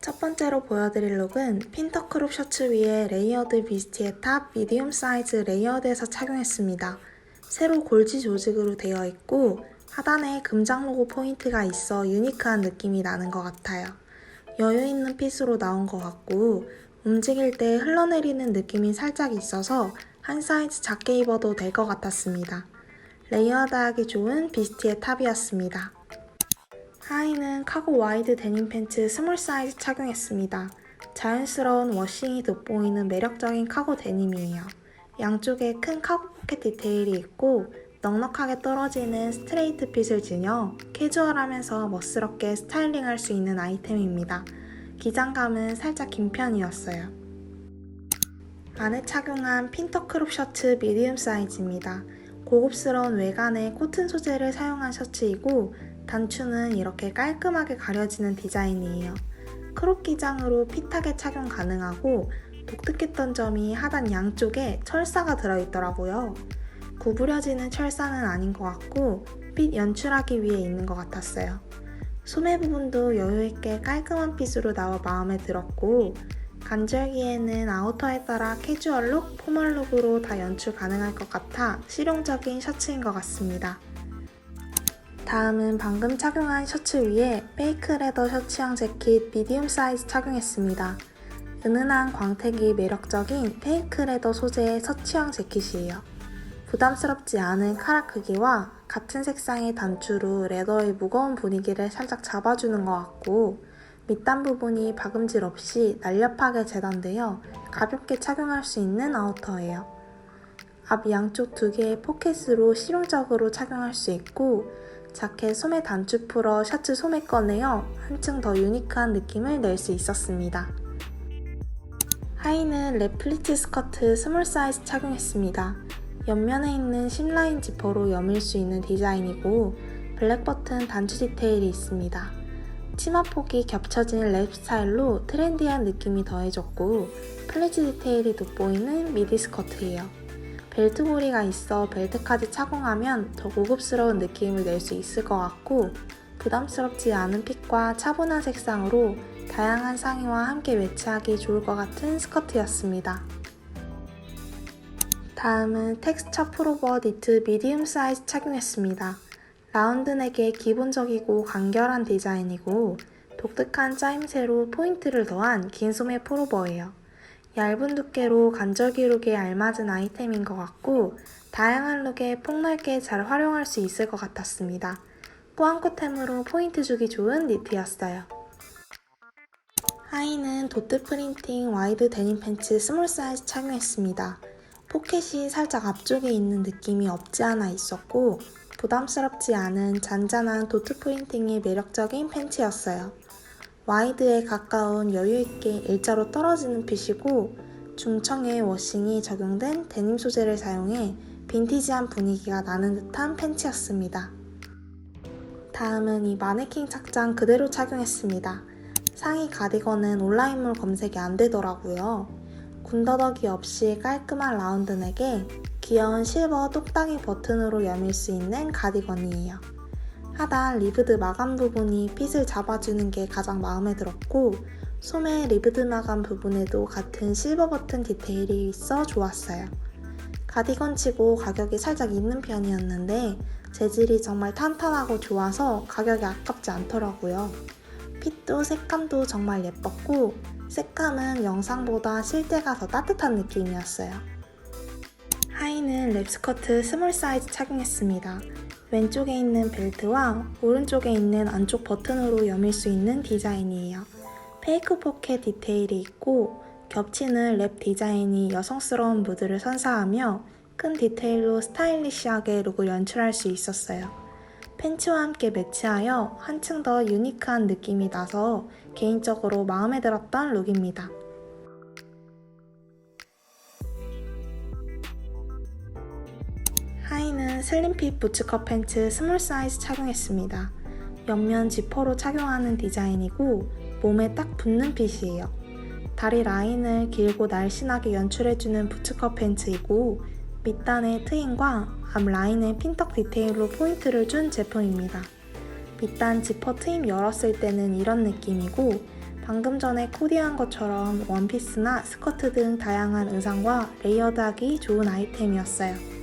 첫 번째로 보여드릴 룩은 핀터 크롭 셔츠 위에 레이어드 비스티의 탑 미디움 사이즈 레이어드에서 착용했습니다. 세로 골지 조직으로 되어 있고 하단에 금장 로고 포인트가 있어 유니크한 느낌이 나는 것 같아요. 여유 있는 핏으로 나온 것 같고 움직일 때 흘러내리는 느낌이 살짝 있어서 한 사이즈 작게 입어도 될 것 같았습니다. 레이어드하기 좋은 비스티의 탑이었습니다. 하의는 카고 와이드 데님 팬츠 스몰 사이즈 착용했습니다. 자연스러운 워싱이 돋보이는 매력적인 카고 데님이에요. 양쪽에 큰 카고 포켓 디테일이 있고 넉넉하게 떨어지는 스트레이트 핏을 지녀 캐주얼하면서 멋스럽게 스타일링할 수 있는 아이템입니다. 기장감은 살짝 긴 편이었어요. 안에 착용한 핀터 크롭 셔츠 미디움 사이즈입니다. 고급스러운 외관에 코튼 소재를 사용한 셔츠이고 단추는 이렇게 깔끔하게 가려지는 디자인이에요. 크롭 기장으로 핏하게 착용 가능하고 독특했던 점이 하단 양쪽에 철사가 들어있더라고요. 구부려지는 철사는 아닌 것 같고 핏 연출하기 위해 있는 것 같았어요. 소매 부분도 여유있게 깔끔한 핏으로 나와 마음에 들었고 간절기에는 아우터에 따라 캐주얼룩, 포멀룩으로 다 연출 가능할 것 같아 실용적인 셔츠인 것 같습니다. 다음은 방금 착용한 셔츠 위에 페이크 레더 셔츠형 재킷 미디움 사이즈 착용했습니다. 은은한 광택이 매력적인 페이크 레더 소재의 셔츠형 재킷이에요. 부담스럽지 않은 카라 크기와 같은 색상의 단추로 레더의 무거운 분위기를 살짝 잡아주는 것 같고 밑단 부분이 박음질 없이 날렵하게 재단되어 가볍게 착용할 수 있는 아우터예요. 앞 양쪽 두 개의 포켓으로 실용적으로 착용할 수 있고 자켓 소매 단추 풀어 셔츠 소매 꺼내어 한층 더 유니크한 느낌을 낼 수 있었습니다. 하의는 랩 플리츠 스커트 스몰 사이즈 착용했습니다. 옆면에 있는 심라인 지퍼로 여밀 수 있는 디자인이고 블랙 버튼 단추 디테일이 있습니다. 치마 폭이 겹쳐진 랩 스타일로 트렌디한 느낌이 더해졌고 플리츠 디테일이 돋보이는 미디 스커트예요. 벨트 고리가 있어 벨트까지 착용하면 더 고급스러운 느낌을 낼 수 있을 것 같고 부담스럽지 않은 핏과 차분한 색상으로 다양한 상의와 함께 매치하기 좋을 것 같은 스커트였습니다. 다음은 텍스처 프로버 니트 미디움 사이즈 착용했습니다. 라운드넥의 기본적이고 간결한 디자인이고 독특한 짜임새로 포인트를 더한 긴 소매 프로버예요. 얇은 두께로 간절기 룩에 알맞은 아이템인 것 같고 다양한 룩에 폭넓게 잘 활용할 수 있을 것 같았습니다. 꾸안꾸템으로 포인트 주기 좋은 니트였어요. 하의는 도트 프린팅 와이드 데님 팬츠 스몰 사이즈 착용했습니다. 포켓이 살짝 앞쪽에 있는 느낌이 없지 않아 있었고 부담스럽지 않은 잔잔한 도트 프린팅이 매력적인 팬츠였어요. 와이드에 가까운 여유있게 일자로 떨어지는 핏이고 중청의 워싱이 적용된 데님 소재를 사용해 빈티지한 분위기가 나는 듯한 팬츠였습니다. 다음은 이 마네킹 착장 그대로 착용했습니다. 상의 가디건은 온라인몰 검색이 안 되더라고요. 군더더기 없이 깔끔한 라운드넥에 귀여운 실버 똑딱이 버튼으로 여밀 수 있는 가디건이에요. 하단 리브드 마감 부분이 핏을 잡아주는 게 가장 마음에 들었고 소매 리브드 마감 부분에도 같은 실버 버튼 디테일이 있어 좋았어요. 가디건 치고 가격이 살짝 있는 편이었는데 재질이 정말 탄탄하고 좋아서 가격이 아깝지 않더라고요. 핏도 색감도 정말 예뻤고 색감은 영상보다 실제가 더 따뜻한 느낌이었어요. 하의는 랩스커트 스몰 사이즈 착용했습니다. 왼쪽에 있는 벨트와 오른쪽에 있는 안쪽 버튼으로 여밀 수 있는 디자인이에요. 페이크 포켓 디테일이 있고 겹치는 랩 디자인이 여성스러운 무드를 선사하며 큰 디테일로 스타일리시하게 룩을 연출할 수 있었어요. 팬츠와 함께 매치하여 한층 더 유니크한 느낌이 나서 개인적으로 마음에 들었던 룩입니다. 하의는 슬림핏 부츠컷 팬츠 스몰 사이즈 착용했습니다. 옆면 지퍼로 착용하는 디자인이고 몸에 딱 붙는 핏이에요. 다리 라인을 길고 날씬하게 연출해주는 부츠컷 팬츠이고 밑단의 트임과 앞 라인의 핀턱 디테일로 포인트를 준 제품입니다. 밑단 지퍼 트임 열었을 때는 이런 느낌이고 방금 전에 코디한 것처럼 원피스나 스커트 등 다양한 의상과 레이어드하기 좋은 아이템이었어요.